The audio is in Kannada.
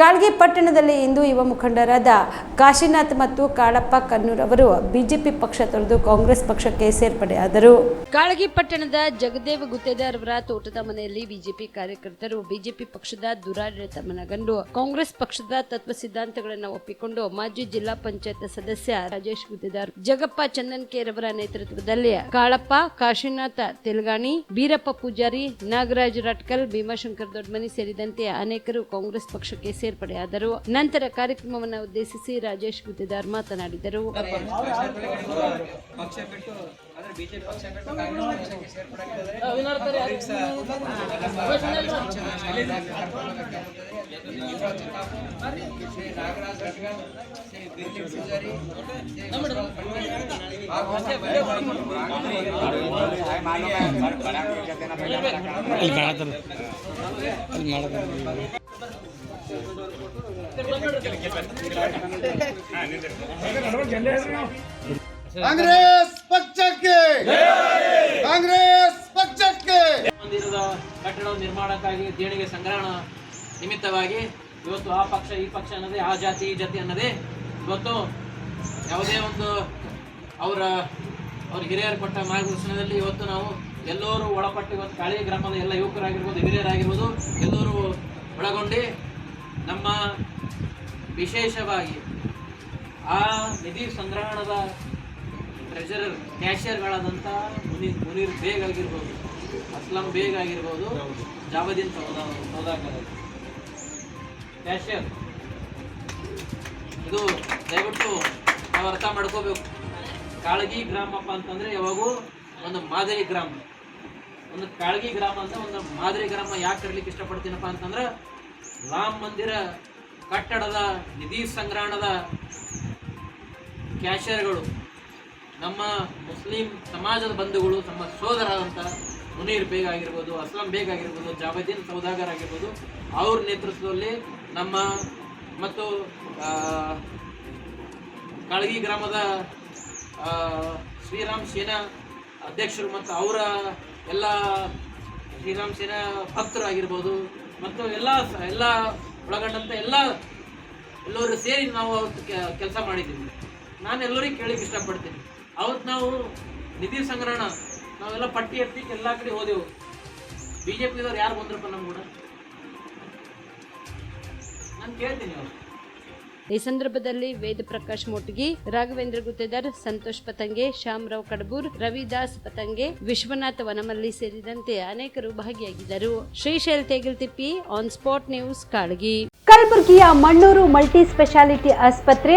ಕಾಳ್ಗಿ ಪಟ್ಟಣದಲ್ಲಿ ಇಂದು ಯುವ ಮುಖಂಡರಾದ ಕಾಶಿನಾಥ್ ಮತ್ತು ಕಾಳಪ್ಪ ಕನ್ನೂರ್ ಅವರು ಬಿಜೆಪಿ ಪಕ್ಷ ತೊರೆದು ಕಾಂಗ್ರೆಸ್ ಪಕ್ಷಕ್ಕೆ ಸೇರ್ಪಡೆಯಾದರು. ಕಾಳಗಿ ಪಟ್ಟಣದ ಜಗದೇವ ಗುತ್ತೇದಾರ್ ಅವರ ತೋಟದ ಮನೆಯಲ್ಲಿ ಬಿಜೆಪಿ ಕಾರ್ಯಕರ್ತರು, ಬಿಜೆಪಿ ಪಕ್ಷದ ದುರಾಡಳಿತ ಮನಗಂಡು ಕಾಂಗ್ರೆಸ್ ಪಕ್ಷದ ತತ್ವ ಸಿದ್ಧಾಂತಗಳನ್ನು ಒಪ್ಪಿಕೊಂಡು ಮಾಜಿ ಜಿಲ್ಲಾ ಪಂಚಾಯತ್ ಸದಸ್ಯ ರಾಜೇಶ್ ಗುತ್ತೇದಾರ್, ಜಗಪ್ಪ ಚಂದನ್ಕೇರವರ ನೇತೃತ್ವದಲ್ಲಿ ಕಾಳಪ್ಪ, ಕಾಶಿನಾಥ ತೆಲಗಾಣಿ, ಬೀರಪ್ಪ ಪೂಜಾರಿ, ನಾಗರಾಜ್ ರಟ್ಕಲ್, ಭೀಮಾಶಂಕರ್ ದೊಡ್ಮನಿ ಸೇರಿದಂತೆ ಅನೇಕರು ಕಾಂಗ್ರೆಸ್ ಪಕ್ಷಕ್ಕೆ ಸೇರ್ಪಡೆಯಾದರು ನಂತರ ಕಾರ್ಯಕ್ರಮವನ್ನು ಉದ್ದೇಶಿಸಿ ರಾಜೇಶ್ ಗುತ್ತೇದಾರ್ ಮಾತನಾಡಿದರು. ಅಲ್ಲಿ ಮಾಡತ್ತಾರ ಅಲ್ಲಿ ಕಾಂಗ್ರೆಸ್ ಪಕ್ಷಕ್ಕೆ. ಕಾಂಗ್ರೆಸ್ ಪಕ್ಷಕ್ಕೆ. ಮಂದಿರದ ಕಟ್ಟಡ ನಿರ್ಮಾಣಕ್ಕಾಗಿ ದೇಣಿಗೆ ಸಂಗ್ರಹಣ ನಿಮಿತ್ತವಾಗಿ ಇವತ್ತು ಆ ಪಕ್ಷ, ಈ ಪಕ್ಷ ಅನ್ನೋದೇ, ಆ ಜಾತಿ, ಈ ಜಾತಿ ಅನ್ನೋದೇ ಇವತ್ತು ಯಾವುದೇ ಒಂದು ಅವರ, ಅವ್ರ ಹಿರಿಯರು ಕೊಟ್ಟ ಮಾರ್ಗದರ್ಶನದಲ್ಲಿ ಇವತ್ತು ನಾವು ಎಲ್ಲರೂ ಒಳಪಟ್ಟು ಇವತ್ತು ಕಾಳಿ ಗ್ರಾಮದ ಎಲ್ಲ ಯುವಕರಾಗಿರ್ಬೋದು, ಹಿರಿಯರಾಗಿರ್ಬೋದು ಎಲ್ಲರೂ ಒಳಗೊಂಡು ನಮ್ಮ ವಿಶೇಷವಾಗಿ ಆ ನಿಧಿ ಸಂಗ್ರಹಣದ ಟ್ರೆಜರರ್ ಕ್ಯಾಶಿಯರ್ಗಳಾದಂಥ ಮುನಿ, ಮುನೀರ್ ಬೇಗ್ ಆಗಿರ್ಬೋದು, ಅಸ್ಲಂ ಬೇಗ್ ಆಗಿರ್ಬೋದು, ಜಾವದೀನ್ ಸೌದಾ ಸೌದಾಗರ್ ಕ್ಯಾಶಿಯರ್ ಇದು ದಯವಿಟ್ಟು ನಾವು ಅರ್ಥ ಮಾಡ್ಕೋಬೇಕು. ಕಾಳಗಿ ಗ್ರಾಮಪ್ಪ ಅಂತಂದರೆ ಯಾವಾಗೂ ಒಂದು ಮಾದರಿ ಗ್ರಾಮ. ಒಂದು ಕಾಳಗಿ ಗ್ರಾಮ ಅಂತ ಒಂದು ಮಾದರಿ ಗ್ರಾಮ ಯಾಕೆ ಕರ್ಲಿಕ್ಕೆ ಇಷ್ಟಪಡ್ತೀನಪ್ಪ ಅಂತಂದ್ರೆ ರಾಮ ಮಂದಿರ ಕಟ್ಟಡದ ನಿಧಿ ಸಂಗ್ರಹಣದ ಕ್ಯಾಶಿಯರ್ಗಳು, ನಮ್ಮ ಮುಸ್ಲಿಂ ಸಮಾಜದ ಬಂಧುಗಳು ತಮ್ಮ ಸೋದರಾದಂಥ ಮುನೀರ್ ಬೇಗ್ ಆಗಿರ್ಬೋದು, ಅಸ್ಲಂ ಬೇಗ್ ಆಗಿರ್ಬೋದು, ಜಾಬದ್ದೀನ್ ಸೌದಾಗರ್ ಆಗಿರ್ಬೋದು, ಅವ್ರ ನೇತೃತ್ವದಲ್ಲಿ ನಮ್ಮ ಮತ್ತು ಕಳಗಿ ಗ್ರಾಮದ ಶ್ರೀರಾಮ್ ಸೇನಾ ಅಧ್ಯಕ್ಷರು ಮತ್ತು ಅವರ ಎಲ್ಲ ಶ್ರೀರಾಮ್ ಸೇನಾ ಭಕ್ತರು ಆಗಿರ್ಬೋದು ಮತ್ತು ಎಲ್ಲ ಎಲ್ಲ ಒಳಗೊಂಡಂಥ ಎಲ್ಲ ಎಲ್ಲರೂ ಸೇರಿ ನಾವು ಅವತ್ತು ಕೆಲಸ ಮಾಡಿದ್ದೀವಿ. ನಾನು ಎಲ್ಲರಿಗೂ ಕೇಳಿಕ್ಕೆ ಇಷ್ಟಪಡ್ತೀನಿ. ಅವತ್ತು ನಾವು ನಿಧಿ ಸಂಗ್ರಹಣ, ನಾವೆಲ್ಲ ಪಟ್ಟಿ ಎತ್ತಿ ಎಲ್ಲ ಕಡೆ ಹೋದೆವು. ಬಿ ಜೆ ಪಿದವ್ರು ಯಾರು ಬಂದ್ರಪ್ಪ ನಮ್ಮ ಕೂಡ ನಾನು ಕೇಳ್ತೀನಿ ಅವ್ರು. ಈ ಸಂದರ್ಭದಲ್ಲಿ ವೇದ ಪ್ರಕಾಶ್ ಮೋಟಗಿ, ರಾಘವೇಂದ್ರ ಗುತ್ತೇದಾರ್, ಸಂತೋಷ್ ಪತಂಗೆ, ಶ್ಯಾಮರಾವ್ ಕಡಬೂರ್, ರವಿದಾಸ್ ಪತಂಗೆ, ವಿಶ್ವನಾಥ ವನಮಲ್ಲಿ ಸೇರಿದಂತೆ ಅನೇಕರು ಭಾಗಿಯಾಗಿದ್ದರು. Shrishail Tegiltippi on spot news Kalagi. ಕಲಬುರಗಿಯ ಮಣ್ಣೂರು ಮಲ್ಟಿ ಸ್ಪೆಷಾಲಿಟಿ ಆಸ್ಪತ್ರೆ